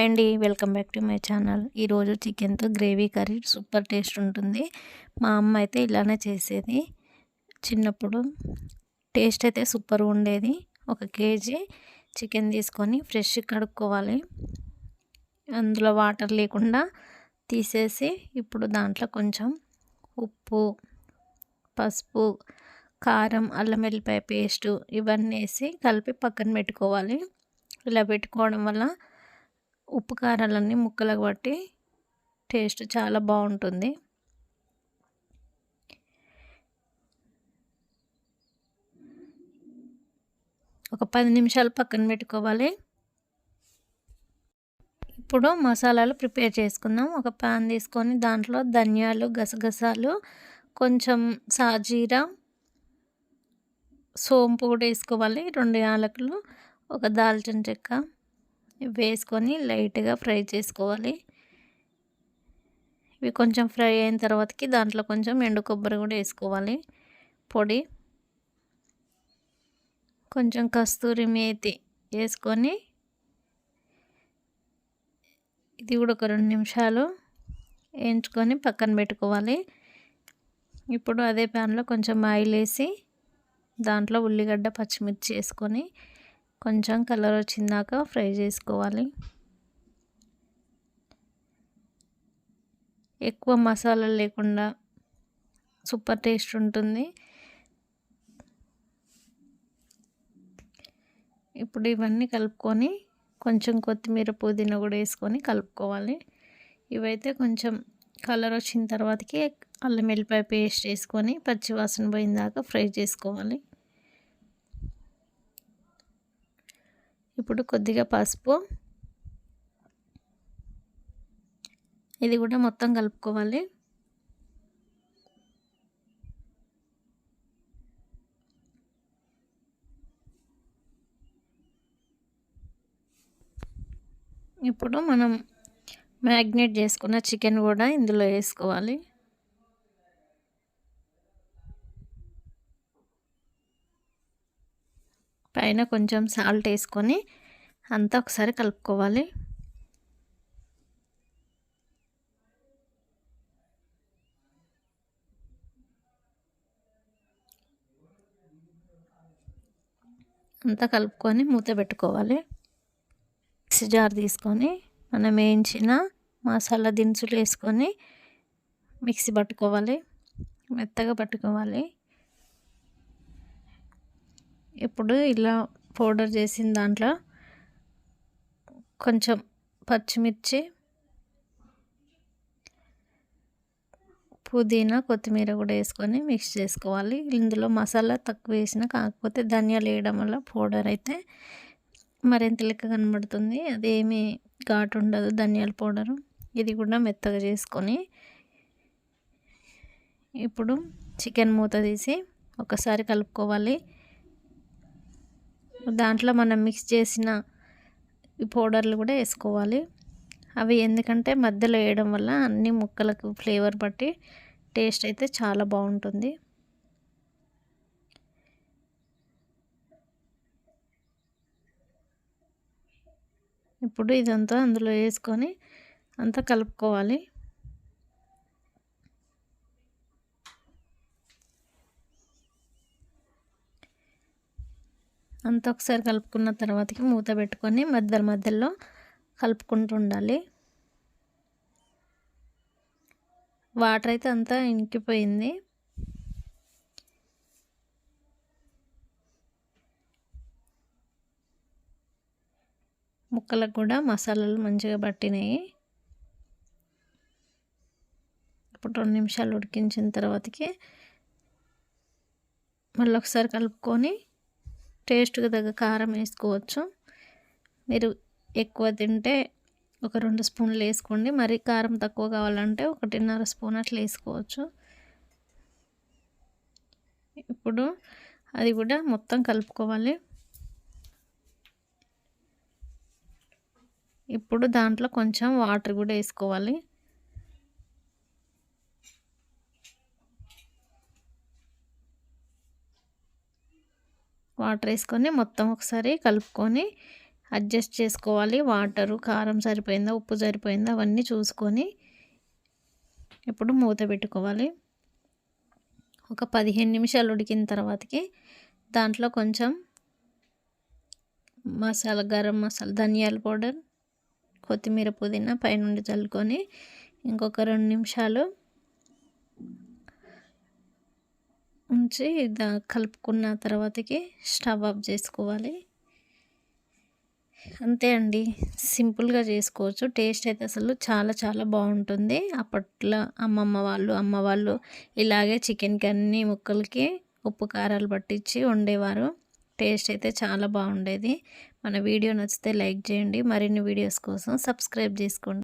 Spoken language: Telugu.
అండి welcome back to my channel. ఈరోజు చికెన్తో గ్రేవీ కర్రీ సూపర్ టేస్ట్ ఉంటుంది. మా అమ్మ అయితే ఇలానే చేసేది. చిన్నప్పుడు టేస్ట్ అయితే సూపర్ ఉండేది. ఒక కేజీ చికెన్ తీసుకొని ఫ్రెష్ కడుక్కోవాలి. అందులో వాటర్ లేకుండా తీసేసి ఇప్పుడు దాంట్లో కొంచెం ఉప్పు పసుపు కారం అల్లం వెల్లిపాయ పేస్టు ఇవన్నీ వేసి కలిపి పక్కన పెట్టుకోవాలి. ఇలా పెట్టుకోవడం వల్ల ఉప్పు కారాలన్నీ ముక్కలకు బట్టి టేస్ట్ చాలా బాగుంటుంది. ఒక పది నిమిషాలు పక్కన పెట్టుకోవాలి. ఇప్పుడు మసాలాలు ప్రిపేర్ చేసుకుందాం. ఒక ప్యాన్ తీసుకొని దాంట్లో ధనియాలు గసగసాలు కొంచెం సాజీరా సోంపు కూడా వేసుకోవాలి. రెండు యాలకులు ఒక దాల్చిన చెక్క. వేసుకొని లైట్గా ఫ్రై చేసుకోవాలి. ఇవి కొంచెం ఫ్రై అయిన తర్వాతకి దాంట్లో కొంచెం ఎండు కొబ్బరి కూడా వేసుకోవాలి. పొడి. కొంచెం కస్తూరి మేతి వేసుకొని ఇది కూడా ఒక రెండు నిమిషాలు వేయించుకొని పక్కన పెట్టుకోవాలి. ఇప్పుడు అదే ప్యాన్లో కొంచెం ఆయిల్ వేసి దాంట్లో ఉల్లిగడ్డ పచ్చిమిర్చి వేసుకొని కొంచెం కలర్ వచ్చిందాక ఫ్రై చేసుకోవాలి. ఎక్కువ మసాలాలు లేకుండా సూపర్ టేస్ట్ ఉంటుంది. ఇప్పుడు ఇవన్నీ కలుపుకొని కొంచెం కొత్తిమీర పుదీనా కూడా వేసుకొని కలుపుకోవాలి. ఇవైతే కొంచెం కలర్ వచ్చిన తర్వాతకి అల్లం వెల్లిపాయ పేస్ట్ వేసుకొని పచ్చివాసన పోయిన దాకా ఫ్రై చేసుకోవాలి. ఇప్పుడు కొద్దిగా పసుపు. ఇది కూడా మొత్తం కలుపుకోవాలి. ఇప్పుడు మనం మ్యాగ్నేట్ చేసుకున్న చికెన్ కూడా ఇందులో వేసుకోవాలి. పైన కొంచెం సాల్ట్ వేసుకొని అంతా ఒకసారి కలుపుకోవాలి. అంతా కలుపుకొని మూత పెట్టుకోవాలి. మిక్సీ జార్ తీసుకొని మనం వేయించిన మసాలా దినుసులు వేసుకొని మిక్సీ పట్టుకోవాలి. మెత్తగా పట్టుకోవాలి. ఇప్పుడు ఇలా పౌడర్ చేసిన దాంట్లో కొంచెం పచ్చిమిర్చి పుదీనా కొత్తిమీర కూడా వేసుకొని మిక్స్ చేసుకోవాలి. ఇందులో మసాలా తక్కువ వేసిన కాకపోతే ధనియాలు వేయడం వల్ల పౌడర్ అయితే మరింత లెక్క కనబడుతుంది. అదేమి ఘాటు ఉండదు ధనియాల పౌడరు. ఇది కూడా మెత్తగా చేసుకొని ఇప్పుడు చికెన్ మూత తీసి ఒకసారి కలుపుకోవాలి. దాంట్లో మనం మిక్స్ చేసిన ఈ పౌడర్లు కూడా వేసుకోవాలి. అవి ఎందుకంటే మధ్యలో వేయడం వల్ల అన్ని ముక్కలకు ఫ్లేవర్ బట్టి టేస్ట్ అయితే చాలా బాగుంటుంది. ఇప్పుడు ఇదంతా అందులో వేసుకొని అంతా కలుపుకోవాలి. అంత ఒకసారి కలుపుకున్న తర్వాతకి మూత పెట్టుకొని మధ్యలో మధ్యలో కలుపుకుంటూ ఉండాలి. వాటర్ అయితే అంతా ఇంకిపోయింది. ముక్కలకు కూడా మసాలాలు మంచిగా పట్టినాయి. ఇప్పుడు రెండు నిమిషాలు ఉడికించిన తర్వాతకి మళ్ళీ ఒకసారి కలుపుకొని టేస్ట్కి తగ్గ కారం వేసుకోవచ్చు. మీరు ఎక్కువ తింటే ఒక రెండు స్పూన్లు వేసుకోండి. మరి కారం తక్కువ కావాలంటే ఒకటిన్నర స్పూన్ అట్లా వేసుకోవచ్చు. ఇప్పుడు అది కూడా మొత్తం కలుపుకోవాలి. ఇప్పుడు దాంట్లో కొంచెం వాటర్ కూడా వేసుకోవాలి. వాటర్ వేసుకొని మొత్తం ఒకసారి కలుపుకొని అడ్జస్ట్ చేసుకోవాలి. వాటరు కారం సరిపోయిందా ఉప్పు సరిపోయిందా అవన్నీ చూసుకొని ఇప్పుడు మూత పెట్టుకోవాలి. ఒక పదిహేను నిమిషాలు ఉడికిన తర్వాతకి దాంట్లో కొంచెం మసాలా గరం మసాలా ధనియాల పౌడర్ కొత్తిమీర పుదీనా పైనుండి చల్లుకొని ఇంకొక రెండు నిమిషాలు ఉంచి దా కలుపుకున్న తర్వాతకి స్టవ్ ఆఫ్ చేసుకోవాలి. అంతే అండి. సింపుల్గా చేసుకోవచ్చు. టేస్ట్ అయితే అసలు చాలా చాలా బాగుంటుంది. అప్పట్లో అమ్మమ్మ వాళ్ళు అమ్మ వాళ్ళు ఇలాగే చికెన్కి అన్ని ముక్కలకి ఉప్పు కారాలు పట్టించి వండేవారు. టేస్ట్ అయితే చాలా బాగుండేది. మన వీడియో నచ్చితే లైక్ చేయండి. మరిన్ని వీడియోస్ కోసం సబ్స్క్రైబ్ చేసుకోండి.